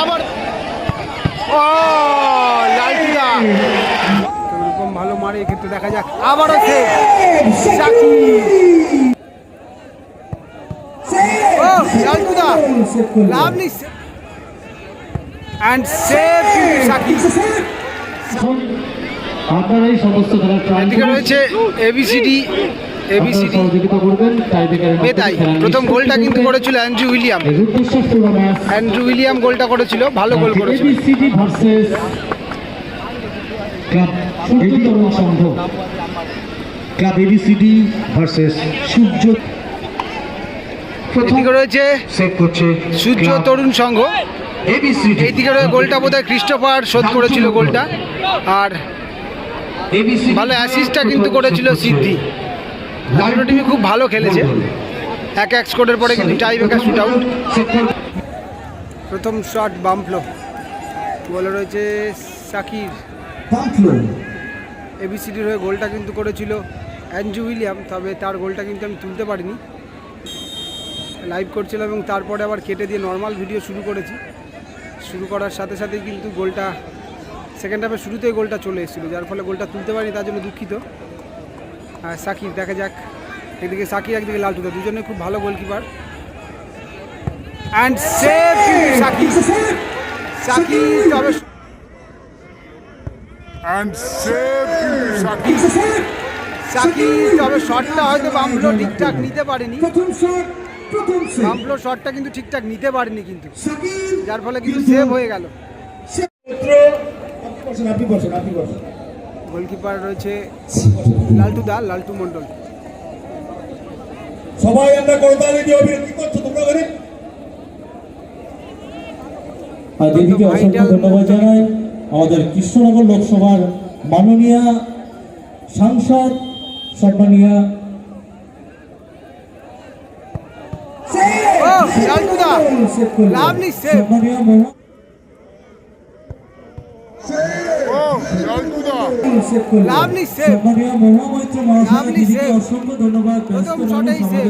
আবার ও লালটুদা এরকম ভালো মারে এক্ষেত্রে দেখা যাক। আবারও সে সাকিব ও লালটুদা। লাভলি অ্যান্ড সেভ সাকিব আপনারাই সমস্ত খেলার ট্রায়াল এদিকে রয়েছে এবিসিডি এবিসিডি প্রথম গোলটা কিন্তু করেছিল অ্যান্ড্রু উইলিয়াম অ্যান্ড্রু উইলিয়াম গোলটা করেছিল ভালো গোল করেছিল। Club Surya Tarun Sangha. Club ABCD versus Surya এদিকে রয়েছে সূর্য তরুণ সংঘ। এইদিকে গোলটা বোধহয় ক্রিস্টোফার শোধ করেছিল গোলটা। আর ভালো অ্যাসিস্টটা কিন্তু করেছিল সিদ্ধি। দুটো টিমই খুব ভালো খেলেছে। এক এক স্কোরের পরে কিন্তু টাই ব্রেকার শুট আউট প্রথম শট বাম্পলো বলে রয়েছে সাকির এবিসিডির হয়ে গোলটা কিন্তু করেছিল অ্যাঞ্জু উইলিয়াম তবে তার গোলটা কিন্তু আমি তুলতে পারিনি। লাইভ করছিলাম এবং তারপরে আবার কেটে দিয়ে নর্মাল ভিডিও শুরু করেছি। শুরু করার সাথে সাথেই কিন্তু গোলটা সেকেন্ড হাফের শুরুতেই গোলটা চলে এসেছিল যার ফলে গোলটা তুলতে পারিনি তার জন্য দুঃখিত। সাকিব দেখা যাক। একদিকে সাকিব একদিকে লালটুদা দুজনে খুব ভালো goalkeeper and save Sakib. Sakib তবে and save Shaki. সাকিব। তবে শটটা হয়তো ঠিকঠাক নিতে পারেনি। সেভ শটটা কিন্তু ঠিকঠাক নিতে পারেনি কিন্তু। যার ফলে কিন্তু সেভ হয়ে গেল। আপনি বসেন আপনি বসেন। গোলকিপার রয়েছে লালটু দা লালটু মণ্ডল। সবাই আমরা করতালি দিয়ে অভিনন্দন করছ তোমরা করে আর দিদিকে অসংখ্য ধন্যবাদ জানাই। আমাদের কৃষ্ণনগর লোকসভার মাননীয় সাংসদ সম্মানীয় লাভলি সেভ। সম্মানীয় লাভলি সেভ লাভলি। অসংখ্য ধন্যবাদ প্রথম শটেই সেভ।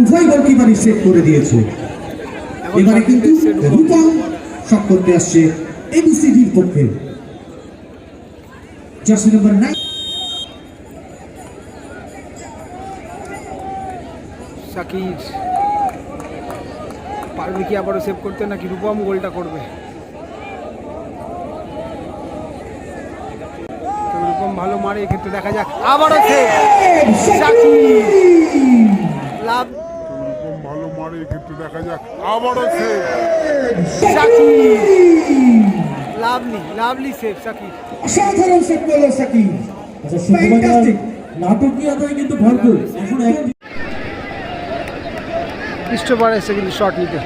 উভয় গোলকিপারই করে দিয়েছে এখন এবারে কিন্তু রূপম। রূপম শট করতে আসছে এবিসিডির পক্ষে জার্সি নাম্বার নাইন সাকিব পারবে কি আবারও সেভ করতে নাকি রূপম গোলটা করবে তো রূপম ভালো মারে এক্ষেত্রে দেখা যাক। আবারও সাকিব লাভ। ভালো মারে এক্ষেত্রে দেখা যাক। আবারও লাভলি লাভলি সেভ সাকিব অসাধারণ করল সাকিব আচ্ছা Fantastic! নাটকীয়তায় কিন্তু ভরপুর। এখন এক ক্রিস্টোফার এসে কিন্তু শট নিতে।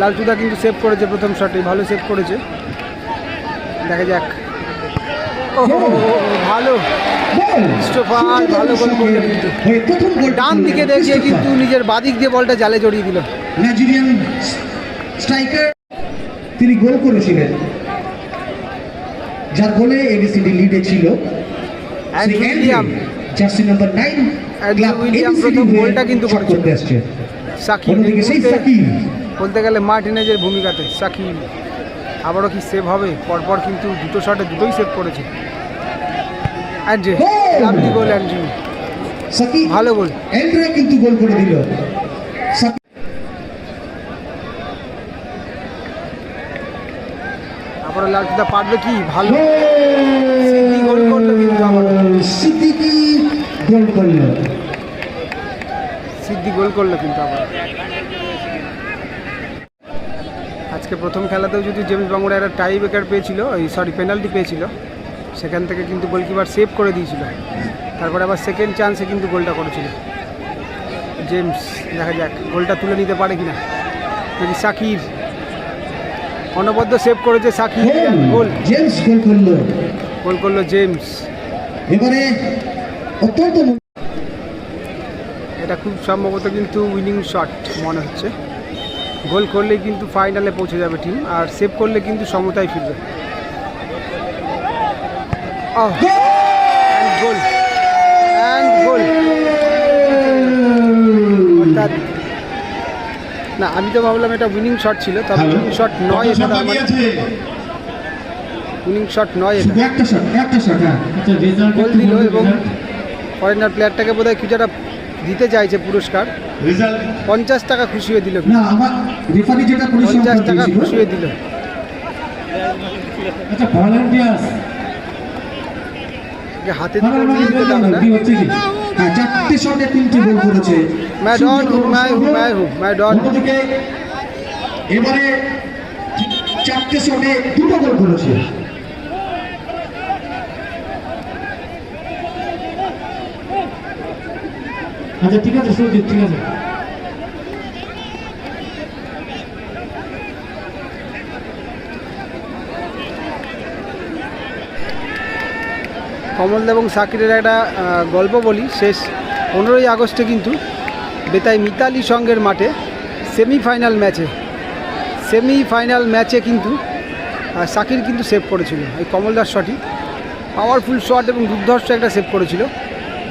লালটুদা কিন্তু সেভ করেছে প্রথম শটে ভালো সেভ করেছে। দেখা যাক। ভালো। গোল কিন্তু ডান দিকে দেখিয়ে কিন্তু নিজের বাদিক দিয়ে বলটা জালে জড়িয়ে দিল। নাইজেরিয়ান স্ট্রাইকার তিনি গোল করেছিলেন। যার গোলে এবিসিডি লিডে ছিল উইলিয়াম জার্সি নাম্বার গোলটা কিন্তু। করতে আসছে। সাকিব। বলতে গেলে মার্টিনেজের ভূমিকাতে সাকিব। আবারও কি সেভ হবে? পরপর কিন্তু দুটো শটে দুটোই সেভ করেছে। অ্যান্ড্রে লাভলি গোল ভালো গোল এন্ড্রে কিন্তু গোল করে দিল। আবারও পারবে কি? ভালো। গোল করল কিন্তু আবারও। সিদ্দিকি গোল করল। সিদ্ধি গোল করল কিন্তু আবার আজকে প্রথম খেলাতেও যদি জেমস বাংলা একটা টাই ব্রেকার পেয়েছিল এই সরি পেনাল্টি পেয়েছিল সেখান থেকে কিন্তু গোলকিপার সেভ করে দিয়েছিল। তারপরে আবার সেকেন্ড চান্সে কিন্তু গোলটা করেছিল। জেমস দেখা যাক গোলটা তুলে নিতে পারে কিনা। নাকি সাকির অনবদ্য সেভ করেছে সাকির গোল। জেমস গোল করল। গোল করল জেমস। এবারে অত্যন্ত এটা খুব সম্ভবত কিন্তু উইনিং শট মনে হচ্ছে। গোল করলেই কিন্তু ফাইনালে পৌঁছে যাবে টিম আর সেভ করলে কিন্তু সমতায় ফিরবে। গোল অ্যান্ড গোল অর্থাৎ না আমি তো ভাবলাম এটা উইনিং শট ছিল তবে উইনিং শট নয় এটা মানে উইনিং শট নয় এটা। গোল দিল এবং ফরেনার প্লেয়ারটাকে বোধহয় কিছু একটা দিতে চাইছে পুরস্কার। পঞ্চাশ টাকা খুশি হয়ে দিল। না আমার রেফারি যেটা পুলিশ 50 টাকা খুশি হয়ে দিল। আচ্ছা ভলান্টিয়ার্স হাতে দিয়ে দিতে দাও না। হ্যাঁ চারটি শটে তিনটি গোল হ্যাঁ, করেছে। মাই ডন মাই হু মাই হু মাই হুম ম্যাডন এবারে চারটি শটে দুটো গোল করেছে। আচ্ছা ঠিক আছে সুজিত ঠিক আছে। কমল এবং সাকিরের একটা গল্প বলি, শেষ। পনেরোই আগস্টে কিন্তু বেতাই মিতালি সঙ্গের মাঠে সেমিফাইনাল ম্যাচে সেমিফাইনাল ম্যাচে কিন্তু সাকির কিন্তু সেভ করেছিল। এই কমলদার শটই পাওয়ারফুল শট এবং দুর্ধর্ষ একটা সেভ করেছিল।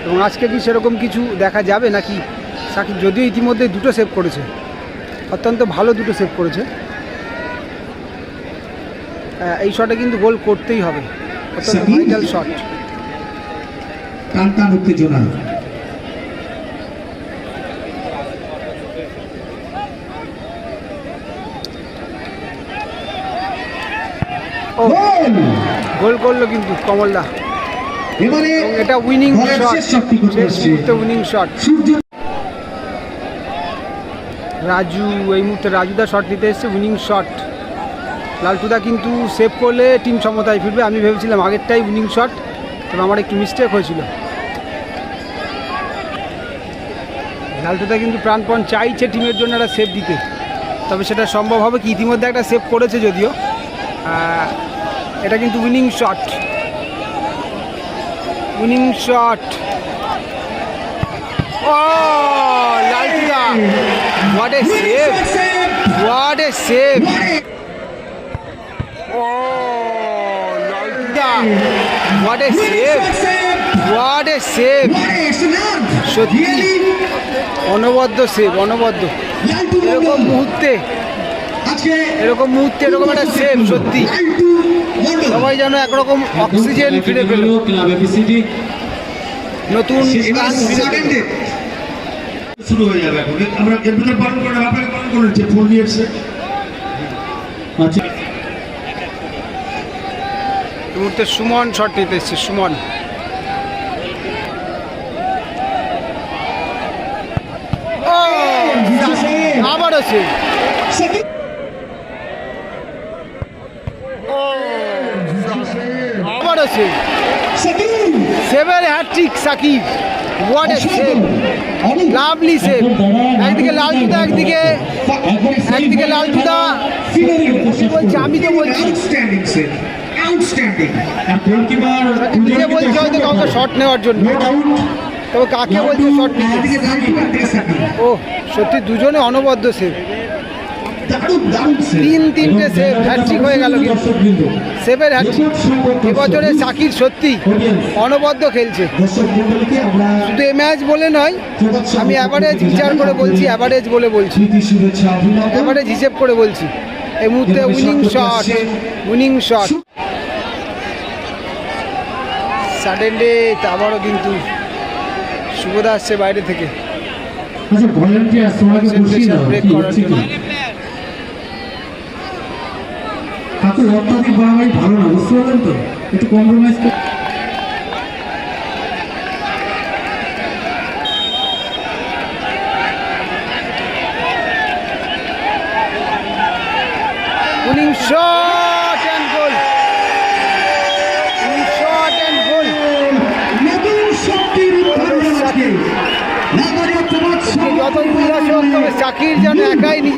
এবং আজকে কি সেরকম কিছু দেখা যাবে নাকি? সাকিব যদিও ইতিমধ্যে দুটো সেভ করেছে অত্যন্ত ভালো দুটো সেভ করেছে। এই শটে কিন্তু গোল করতেই হবে। অত্যন্ত ভাইটাল শট উত্তেজনা? গোল করল কিন্তু কমলদা। এবারে এবং এটা winning shot winning shot Raju এই মুহূর্তে রাজুদা শট নিতে এসছে উইনিং শট লালটুদা কিন্তু সেভ করলে টিম সমতায় ফিরবে। আমি ভেবেছিলাম আগেরটাই উইনিং শট তবে আমার একটু মিস্টেক হয়েছিল। লালটুদা কিন্তু প্রাণপণ চাইছে টিমের জন্য একটা সেভ দিতে। তবে সেটা সম্ভব হবে কি? ইতিমধ্যে একটা সেভ করেছে যদিও। এটা কিন্তু উইনিং শট উইনিং শট ও লালটুদা what a save what a save O লালটুদা what a save what a save সত্যি। অনবদ্য সেভ অনবদ্য। এরকম মুহূর্তে এরকম মুহূর্তে এরকম একটা সেভ সত্যি। সবাই যেন একরকম অক্সিজেন ফিরে পেল। নতুন শুরু হয়ে যাবে এখন। আমরা পালন করে আপনাকে পালন করে নিচ্ছে ফোন নিয়ে এসছে আচ্ছা। মুহূর্তে সুমন শট নিতে এসছে সুমন। ও! আবারও সে আবারও সে সেভের hat trick Sakib what a save lovely save একদিকে লালটুদা একদিকে একদিকে লালটুদা বলছে? আমি তো বলছি। নিজে হয়তো কাউকে শট নেওয়ার জন্য। তবে কাকে বলছে শট ও সত্যি দুজনে অনবদ্য সেভ দারুণ দারুণ সেভ তিন তিনটে সেভ হ্যাট্রিক হয়ে গেল কিন্তু। সেভের হ্যাট্রিক এবছরে সাকির সত্যি অনবদ্য খেলছে। শুধু এ ম্যাচ বলে নয় আমি অ্যাভারেজ বিচার করে বলছি অ্যাভারেজ বলে বলছি। অ্যাভারেজ হিসেব করে বলছি। এই মুহূর্তে winning shot winning shot suddenly আবারও কিন্তু শুভদা আসছে বাইরে থেকে। আচ্ছা ভলান্টিয়ার্স তোমাকে বসিয়ে দাও। কি অত্যাধিক বাড়াবাড়ি ভালো না বুঝতে পারলেন তো? একটু কম্প্রোমাইজ যত উল্লাস চাকির যেন একাই